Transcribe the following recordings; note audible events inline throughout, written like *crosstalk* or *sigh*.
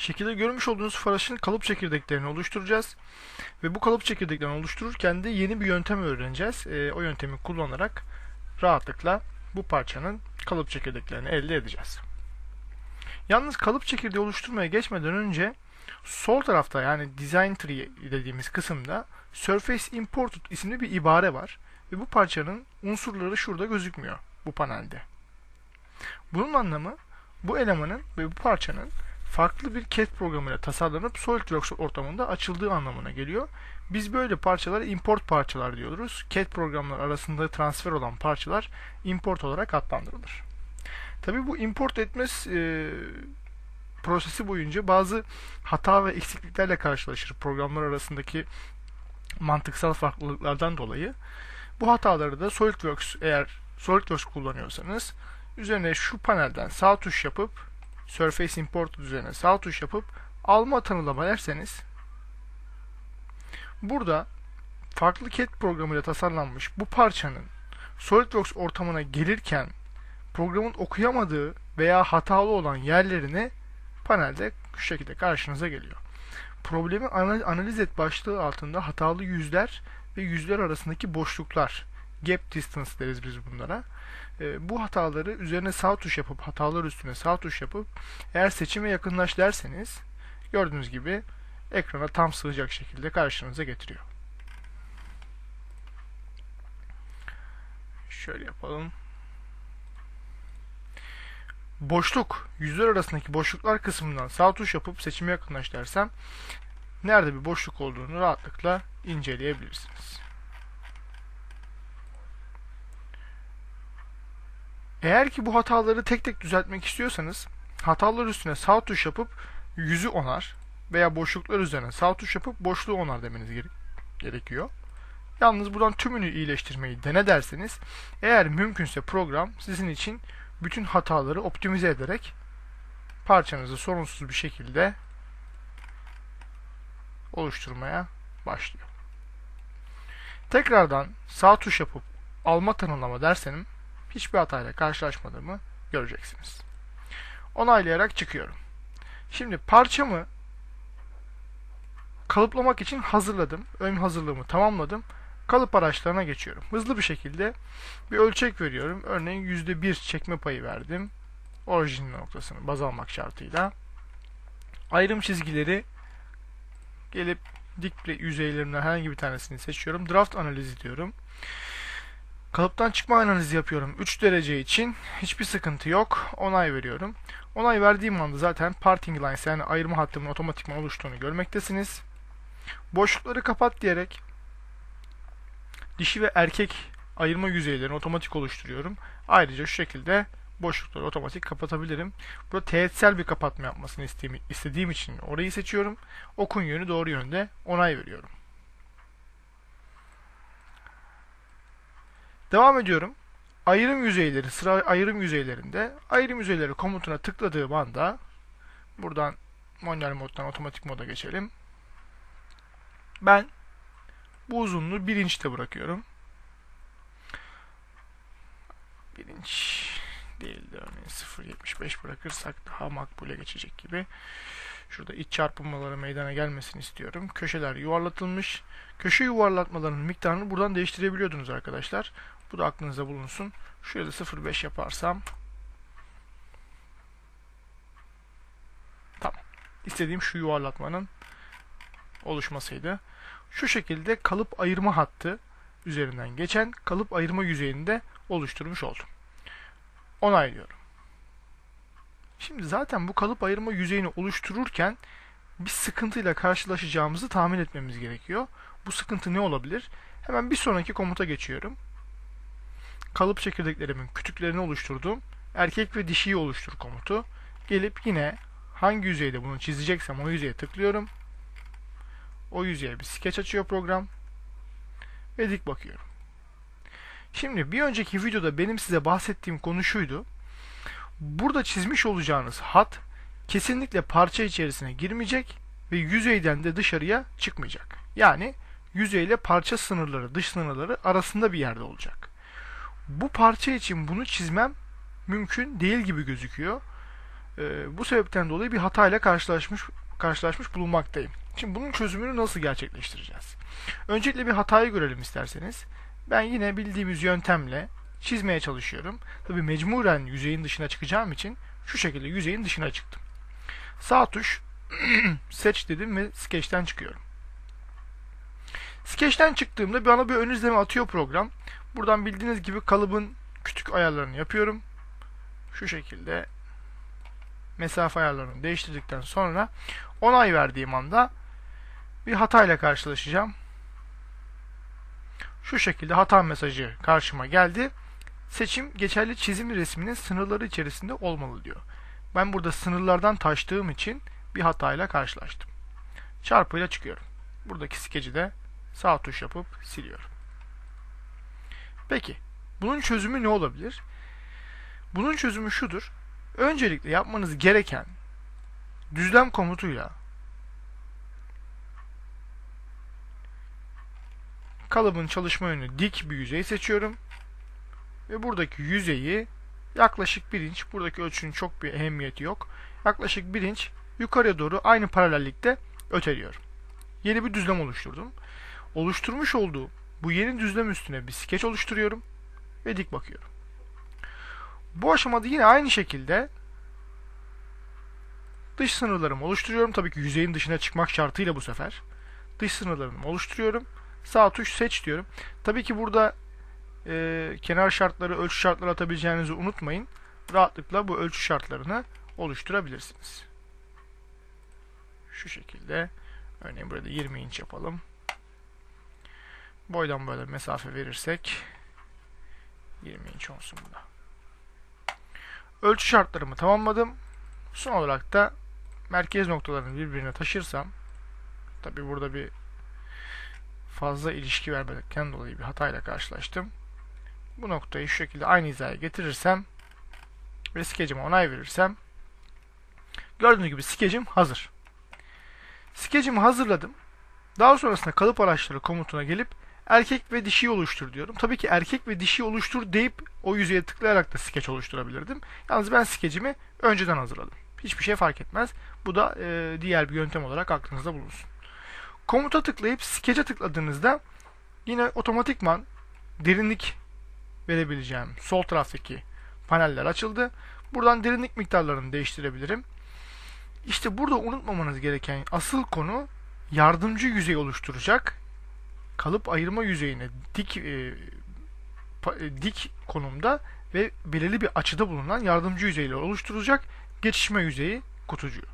Şekilde görmüş olduğunuz faraşın kalıp çekirdeklerini oluşturacağız. Ve bu kalıp çekirdeklerini oluştururken de yeni bir yöntem öğreneceğiz. Ee, o yöntemi kullanarak rahatlıkla bu parçanın kalıp çekirdeklerini elde edeceğiz. Yalnız kalıp çekirdeği oluşturmaya geçmeden önce sol tarafta yani Design Tree dediğimiz kısımda Surface Imported isimli bir ibare var. Ve bu parçanın unsurları şurada gözükmüyor bu panelde. Bunun anlamı bu elemanın ve bu parçanın farklı bir CAD programıyla tasarlanıp SolidWorks ortamında açıldığı anlamına geliyor. Biz böyle parçalara import parçalar diyoruz. CAD programlar arasında transfer olan parçalar import olarak adlandırılır. Tabii bu import etmez e, prosesi boyunca bazı hata ve eksikliklerle karşılaşır programlar arasındaki mantıksal farklılıklardan dolayı. Bu hataları da SolidWorks eğer SolidWorks kullanıyorsanız üzerine şu panelden sağ tuş yapıp Surface Import üzerine sağ tuş yapıp alma tanımlama derseniz burada farklı CAD programıyla tasarlanmış bu parçanın SolidWorks ortamına gelirken programın okuyamadığı veya hatalı olan yerlerini panelde şu şekilde karşınıza geliyor. Problemi analiz et başlığı altında hatalı yüzler ve yüzler arasındaki boşluklar gap distance deriz biz bunlara. E, bu hataları üzerine sağ tuş yapıp hatalar üstüne sağ tuş yapıp eğer seçime yakınlaş derseniz gördüğünüz gibi ekrana tam sığacak şekilde karşınıza getiriyor. Şöyle yapalım. Boşluk, yüzler arasındaki boşluklar kısmından sağ tuş yapıp seçime yakınlaş dersem nerede bir boşluk olduğunu rahatlıkla inceleyebilirsiniz. Eğer ki bu hataları tek tek düzeltmek istiyorsanız hatalar üstüne sağ tuş yapıp yüzü onar veya boşluklar üzerine sağ tuş yapıp boşluğu onar demeniz gerekiyor. Yalnız buradan tümünü iyileştirmeyi dene derseniz eğer mümkünse program sizin için bütün hataları optimize ederek parçanızı sorunsuz bir şekilde oluşturmaya başlıyor. Tekrardan sağ tuş yapıp alma tanımlama dersenim hiçbir hatayla karşılaşmadığımı göreceksiniz. Onaylayarak çıkıyorum. Şimdi parçamı kalıplamak için hazırladım. Ön hazırlığımı tamamladım. Kalıp araçlarına geçiyorum. Hızlı bir şekilde bir ölçek veriyorum. Örneğin %1 çekme payı verdim. Orijin noktasını baz almak şartıyla. Ayrım çizgileri gelip dik yüzeylerinden herhangi bir tanesini seçiyorum. Draft analizi diyorum. Kalıptan çıkma analizi yapıyorum. 3 derece için hiçbir sıkıntı yok. Onay veriyorum. Onay verdiğim anda zaten parting lines yani ayırma hattımın otomatikman oluştuğunu görmektesiniz. Boşlukları kapat diyerek dişi ve erkek ayırma yüzeylerini otomatik oluşturuyorum. Ayrıca şu şekilde boşlukları otomatik kapatabilirim. Burada teğetsel bir kapatma yapmasını istediğim için orayı seçiyorum. Okun yönü doğru yönde onay veriyorum. Devam ediyorum. Ayrım yüzeyleri, sıra ayrım yüzeylerinde ayrım yüzeyleri komutuna tıkladığım anda buradan manuel moddan otomatik moda geçelim. Ben bu uzunluğu 1 inçte bırakıyorum. 1 inç değil de örneğin 0.75 bırakırsak daha makbule geçecek gibi. Şurada iç çarpılmaları meydana gelmesini istiyorum. Köşeler yuvarlatılmış. Köşe yuvarlatmalarının miktarını buradan değiştirebiliyordunuz arkadaşlar. Bu da aklınızda bulunsun. Da 0.5 yaparsam tamam. İstediğim şu yuvarlatmanın oluşmasıydı. Şu şekilde kalıp ayırma hattı üzerinden geçen kalıp ayırma yüzeyini de oluşturmuş oldum. Onaylıyorum. Şimdi zaten bu kalıp ayırma yüzeyini oluştururken bir sıkıntıyla karşılaşacağımızı tahmin etmemiz gerekiyor. Bu sıkıntı ne olabilir? Hemen bir sonraki komuta geçiyorum kalıp çekirdeklerimin kütüklerini oluşturduğum erkek ve dişiyi oluştur komutu. Gelip yine hangi yüzeyde bunu çizeceksem o yüzeye tıklıyorum. O yüzeye bir sketch açıyor program. Ve dik bakıyorum. Şimdi bir önceki videoda benim size bahsettiğim konu şuydu. Burada çizmiş olacağınız hat kesinlikle parça içerisine girmeyecek ve yüzeyden de dışarıya çıkmayacak. Yani yüzeyle parça sınırları, dış sınırları arasında bir yerde olacak bu parça için bunu çizmem mümkün değil gibi gözüküyor. Ee, bu sebepten dolayı bir hatayla karşılaşmış karşılaşmış bulunmaktayım. Şimdi bunun çözümünü nasıl gerçekleştireceğiz? Öncelikle bir hatayı görelim isterseniz. Ben yine bildiğimiz yöntemle çizmeye çalışıyorum. Tabi mecburen yüzeyin dışına çıkacağım için şu şekilde yüzeyin dışına çıktım. Sağ tuş *clears throat* seç dedim ve Sketch'ten çıkıyorum. Sketch'ten çıktığımda bana bir ön izleme atıyor program. Buradan bildiğiniz gibi kalıbın küçük ayarlarını yapıyorum. Şu şekilde mesafe ayarlarını değiştirdikten sonra onay verdiğim anda bir hatayla karşılaşacağım. Şu şekilde hata mesajı karşıma geldi. Seçim geçerli çizim resminin sınırları içerisinde olmalı diyor. Ben burada sınırlardan taştığım için bir hatayla karşılaştım. Çarpıyla çıkıyorum. Buradaki skeci de sağ tuş yapıp siliyorum. Peki, bunun çözümü ne olabilir? Bunun çözümü şudur. Öncelikle yapmanız gereken düzlem komutuyla kalıbın çalışma yönü dik bir yüzey seçiyorum. Ve buradaki yüzeyi yaklaşık 1 inç, buradaki ölçünün çok bir ehemmiyeti yok. Yaklaşık 1 inç yukarıya doğru aynı paralellikte öteliyorum. Yeni bir düzlem oluşturdum. Oluşturmuş olduğum bu yeni düzlem üstüne bir skeç oluşturuyorum ve dik bakıyorum. Bu aşamada yine aynı şekilde dış sınırlarımı oluşturuyorum. Tabii ki yüzeyin dışına çıkmak şartıyla bu sefer. Dış sınırlarımı oluşturuyorum. Sağ tuş seç diyorum. Tabii ki burada e, kenar şartları, ölçü şartları atabileceğinizi unutmayın. Rahatlıkla bu ölçü şartlarını oluşturabilirsiniz. Şu şekilde. Örneğin burada 20 inç yapalım. Boydan böyle mesafe verirsek 20 inç olsun bu da. Ölçü şartlarımı tamamladım. Son olarak da merkez noktalarını birbirine taşırsam tabi burada bir fazla ilişki vermekten dolayı bir hatayla karşılaştım. Bu noktayı şu şekilde aynı hizaya getirirsem ve skecime onay verirsem gördüğünüz gibi skecim hazır. Skecimi hazırladım. Daha sonrasında kalıp araçları komutuna gelip erkek ve dişi oluştur diyorum. Tabii ki erkek ve dişi oluştur deyip o yüzeye tıklayarak da skeç oluşturabilirdim. Yalnız ben skecimi önceden hazırladım. Hiçbir şey fark etmez. Bu da e, diğer bir yöntem olarak aklınızda bulunsun. Komuta tıklayıp skece tıkladığınızda yine otomatikman derinlik verebileceğim sol taraftaki paneller açıldı. Buradan derinlik miktarlarını değiştirebilirim. İşte burada unutmamanız gereken asıl konu yardımcı yüzey oluşturacak kalıp ayırma yüzeyine dik e, pa, e, dik konumda ve belirli bir açıda bulunan yardımcı yüzeyler oluşturacak geçişme yüzeyi kutucuğu.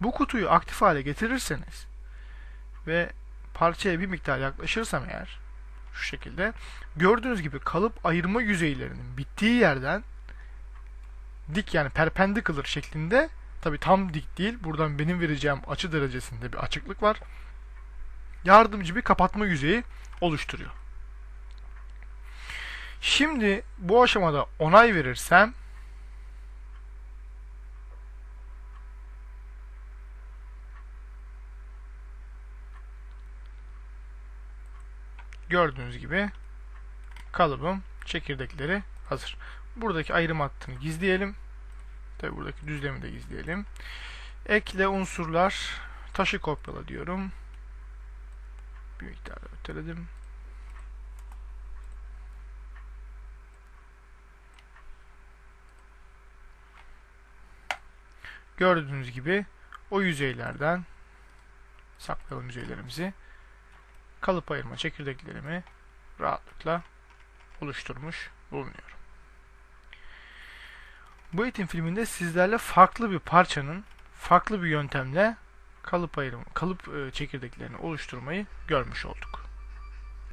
Bu kutuyu aktif hale getirirseniz ve parçaya bir miktar yaklaşırsam eğer şu şekilde gördüğünüz gibi kalıp ayırma yüzeylerinin bittiği yerden dik yani perpendicular şeklinde tabi tam dik değil buradan benim vereceğim açı derecesinde bir açıklık var yardımcı bir kapatma yüzeyi oluşturuyor. Şimdi bu aşamada onay verirsem gördüğünüz gibi kalıbım çekirdekleri hazır. Buradaki ayrım hattını gizleyelim. Tabi buradaki düzlemi de gizleyelim. Ekle unsurlar taşı kopyala diyorum bir miktar öteledim. Gördüğünüz gibi o yüzeylerden saklayalım yüzeylerimizi kalıp ayırma çekirdeklerimi rahatlıkla oluşturmuş bulunuyorum. Bu eğitim filminde sizlerle farklı bir parçanın farklı bir yöntemle kalıp ayrımı, kalıp çekirdeklerini oluşturmayı görmüş olduk.